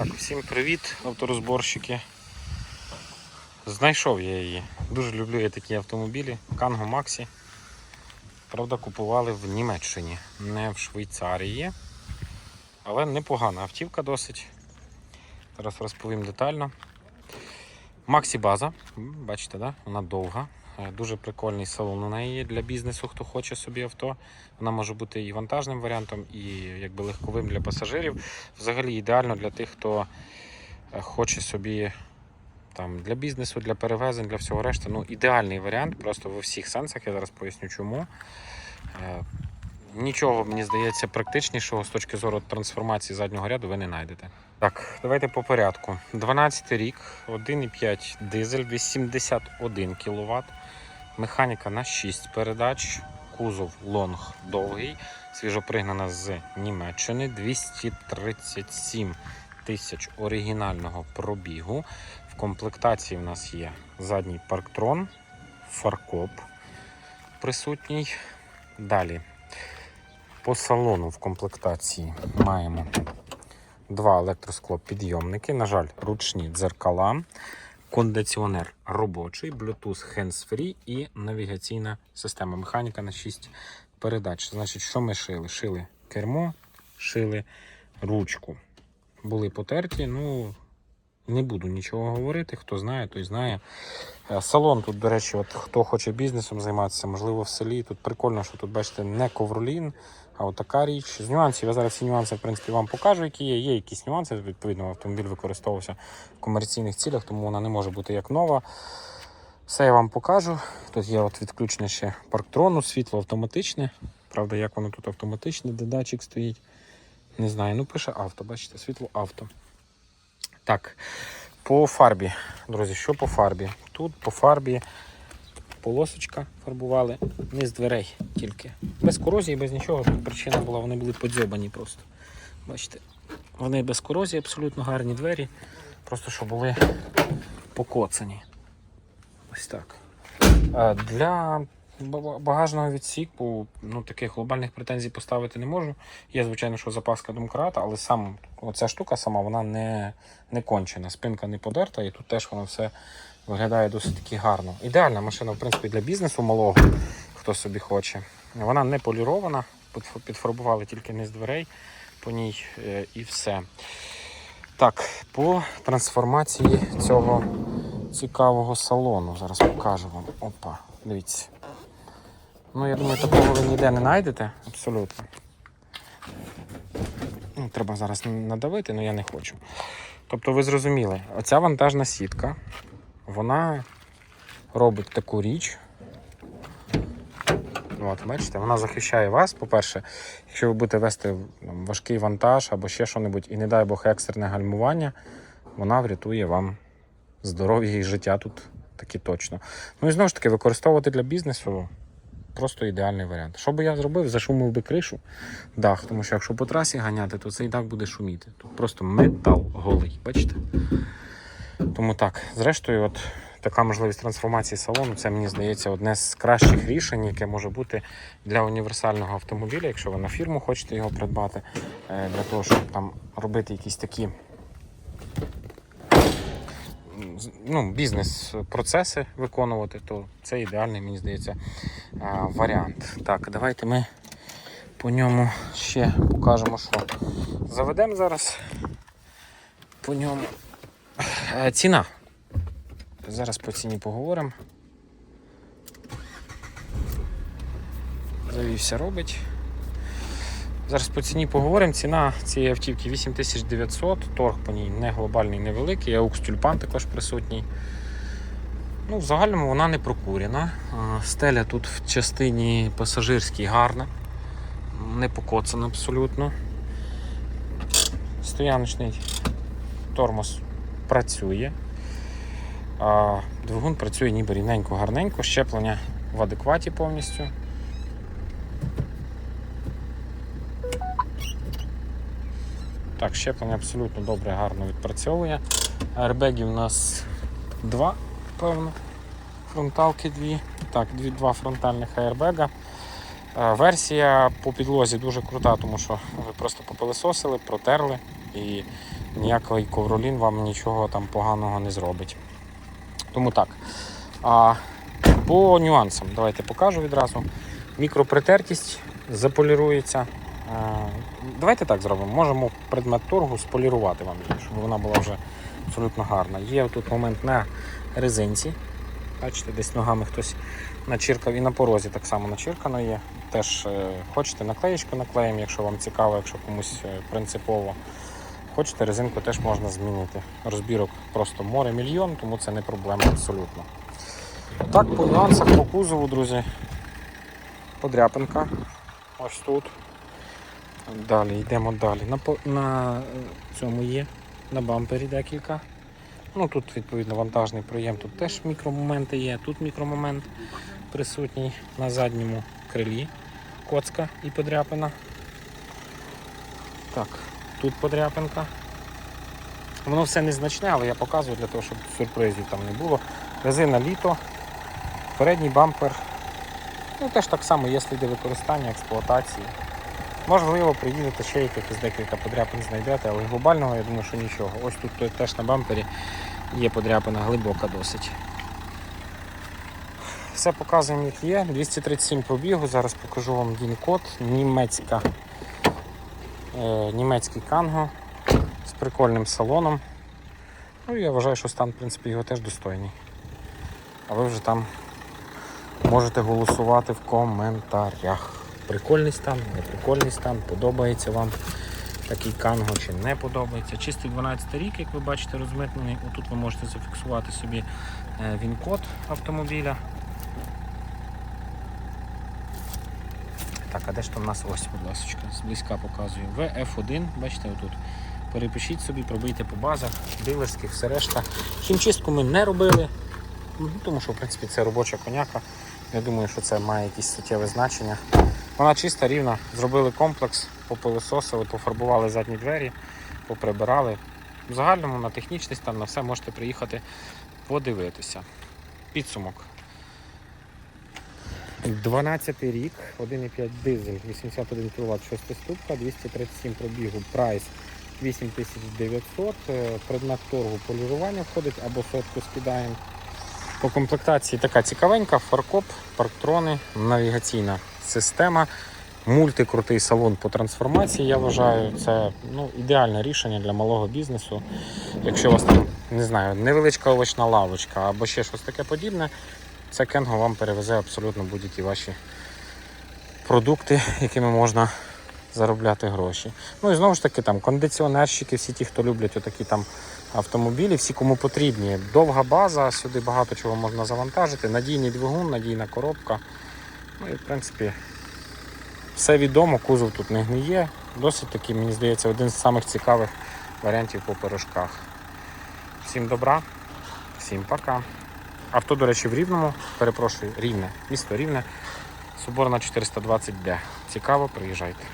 Так, всім привіт, авторозборщики. Знайшов я її. Дуже люблю я такі автомобілі. Канго Максі. Правда, купували в Німеччині, не в Швейцарії. Але непогана автівка досить. Зараз розповім детально. Максі база, бачите, да? вона довга. Е, Дуже прикольний салон у неї є для бізнесу, хто хоче собі авто. Вона може бути і вантажним варіантом, і якби легковим для пасажирів. Взагалі ідеально для тих, хто е, хоче собі там, для бізнесу, для перевезень, для всього решти. Ну, ідеальний варіант, просто в всіх сенсах. Я зараз поясню чому. Е, Нічого, мені здається, практичнішого з точки зору трансформації заднього ряду ви не знайдете. Так, давайте по порядку. 12 рік, 1,5 дизель, 81 кВт, механіка на 6 передач, кузов лонг довгий, свіжопригнана з Німеччини, 237 тисяч оригінального пробігу. В комплектації в нас є задній парктрон, фаркоп присутній. Далі по салону в комплектації маємо два електросклопідйомники, на жаль, ручні дзеркала, кондиціонер робочий, Bluetooth hands-free і навігаційна система. Механіка на 6 передач. Значить, що ми шили? Шили кермо, шили ручку. Були потерті, ну не буду нічого говорити. Хто знає, той знає. Е, Салон тут, до речі, от хто хоче бізнесом займатися, можливо, в селі. Тут прикольно, що тут, бачите, не ковролін, а от така річ. З нюансів, я зараз ці нюанси, в принципі, вам покажу, які є. Є якісь нюанси, відповідно, автомобіль використовувався в комерційних цілях, тому вона не може бути як нова. Все я вам покажу. Тут є от відключення ще парктрону, світло автоматичне. Правда, як воно тут автоматичне, де датчик стоїть. Не знаю. Ну, пише авто, бачите, світло авто. Так, по фарбі, друзі, що по фарбі? Тут по фарбі полосочка фарбували, не з дверей тільки. Без корозії, без нічого. Причина була, вони були подзьобані просто. Бачите, вони без корозії, абсолютно гарні двері. Просто що були покоцані. Ось так. Для багажного відсіку ну, таких глобальних претензій поставити не можу. Є, звичайно, що запаска домкрата, але сам оця штука сама вона не, не кончена. Спинка не подерта, і тут теж воно все виглядає досить таки гарно. Ідеальна машина, в принципі, для бізнесу малого, хто собі хоче. Вона не полірована, підфарбували тільки не з дверей по ній е, і все. Так, по трансформації цього цікавого салону. Зараз покажу вам. Опа, дивіться. Ну, я думаю, такого ви ніде не знайдете. Абсолютно. Ну, треба зараз надавити, але я не хочу. Тобто, ви зрозуміли, оця вантажна сітка, вона робить таку річ. От, бачите, вона захищає вас. По-перше, якщо ви будете вести там, важкий вантаж або ще що-небудь, і не дай Бог екстрене гальмування, вона врятує вам здоров'я і життя тут таки точно. Ну і знову ж таки, використовувати для бізнесу просто ідеальний варіант. Що би я зробив? Зашумив би кришу, дах, тому що якщо по трасі ганяти, то цей дах буде шуміти. Тут просто метал голий, бачите? Тому так, зрештою, от така можливість трансформації салону, це мені здається одне з кращих рішень, яке може бути для універсального автомобіля, якщо ви на фірму хочете його придбати, е, для того, щоб там робити якісь такі ну, бізнес-процеси виконувати, то це ідеальний, мені здається, варіант. Так, давайте ми по ньому ще покажемо, що заведемо зараз по ньому. Е, Ціна. Зараз по ціні поговоримо. Завівся робить. Зараз по ціні поговоримо. Ціна цієї автівки 8900, торг по ній не глобальний, невеликий, аукс тюльпан також присутній. Ну, в загальному вона не прокурена. Стеля тут в частині пасажирській гарна, не покоцана абсолютно. Стояночний тормоз працює. Двигун працює ніби рівненько, гарненько, щеплення в адекваті повністю. Так, щеплення абсолютно добре, гарно відпрацьовує. Аербегів у нас два, певно. Фронталки дві. Так, дві, два фронтальних аербега. Е, Версія по підлозі дуже крута, тому що ви просто попилисосили, протерли, і ніякий ковролін вам нічого там поганого не зробить. Тому так. А по нюансам давайте покажу відразу. Мікропритертість заполірується. Е, Давайте так зробимо. Можемо предмет торгу сполірувати вам щоб вона була вже абсолютно гарна. Є тут момент на резинці. Бачите, десь ногами хтось начіркав і на порозі так само начіркано є. Теж е, хочете наклеєчку наклеїмо, якщо вам цікаво, якщо комусь е, принципово. Хочете, резинку теж можна змінити. Розбірок просто море мільйон, тому це не проблема абсолютно. Так, по нюансах по кузову, друзі. Подряпинка. Ось тут. Далі йдемо далі. На, на е, цьому є, на бампері декілька. Ну тут відповідно вантажний проєм, тут теж мікромоменти є, тут мікромомент присутній на задньому крилі. Коцка і подряпина. Так, тут подряпинка. Воно все незначне, але я показую для того, щоб сюрпризів там не було. Резина літо, передній бампер. Ну теж так само є сліди використання, експлуатації. Можливо, приїдете ще якихось декілька подряпин знайдете, але глобального я думаю, що нічого. Ось тут теж на бампері є подряпина глибока досить. Все показуємо, як є. 237 пробігу. Зараз покажу вам він-код. Німецька, німецький канго з прикольним салоном. Ну, я вважаю, що стан, в принципі, його теж достойний. А ви вже там можете голосувати в коментарях. Прикольний стан, не прикольний стан, подобається вам такий канго чи не подобається. Чистий 12 рік, як ви бачите, розмитнений. Отут ви можете зафіксувати собі е, він-код автомобіля. Так, а де ж там у нас ось, будь ласка, зблизька показую. VF1, бачите, отут. Перепишіть собі, пробийте по базах, дилерських, все решта. Хімчистку ми не робили, ну, тому що в принципі це робоча коняка. Я думаю, що це має якесь суттєве значення. Вона чиста, рівна. Зробили комплекс, попилисосили, пофарбували задні двері, поприбирали. В загальному на технічний стан на все можете приїхати подивитися. Підсумок. 12 рік, 1,5 дизель, 81 кВт, 6 ступка, 237 пробігу, прайс 8900, е, предмет торгу полірування входить або сотку скидаємо. По комплектації така цікавенька, фаркоп, парктрони, навігаційна система, мультикрутий салон по трансформації. Я вважаю, це ну, ідеальне рішення для малого бізнесу. Якщо у вас там не знаю, невеличка овочна лавочка або ще щось таке подібне, це Кенго вам перевезе абсолютно будь-які ваші продукти, якими можна заробляти гроші. Ну і знову ж таки, там кондиціонерщики, всі ті, хто люблять отакі там автомобілі, всі кому потрібні. Довга база, сюди багато чого можна завантажити, надійний двигун, надійна коробка. Ну і в принципі все відомо, кузов тут не гниє. Досить таки, мені здається, один з самих цікавих варіантів по пирожках. Всім добра, всім пока. Авто, до речі, в Рівному, перепрошую, Рівне, місто Рівне, Соборна 420D. Цікаво, приїжджайте.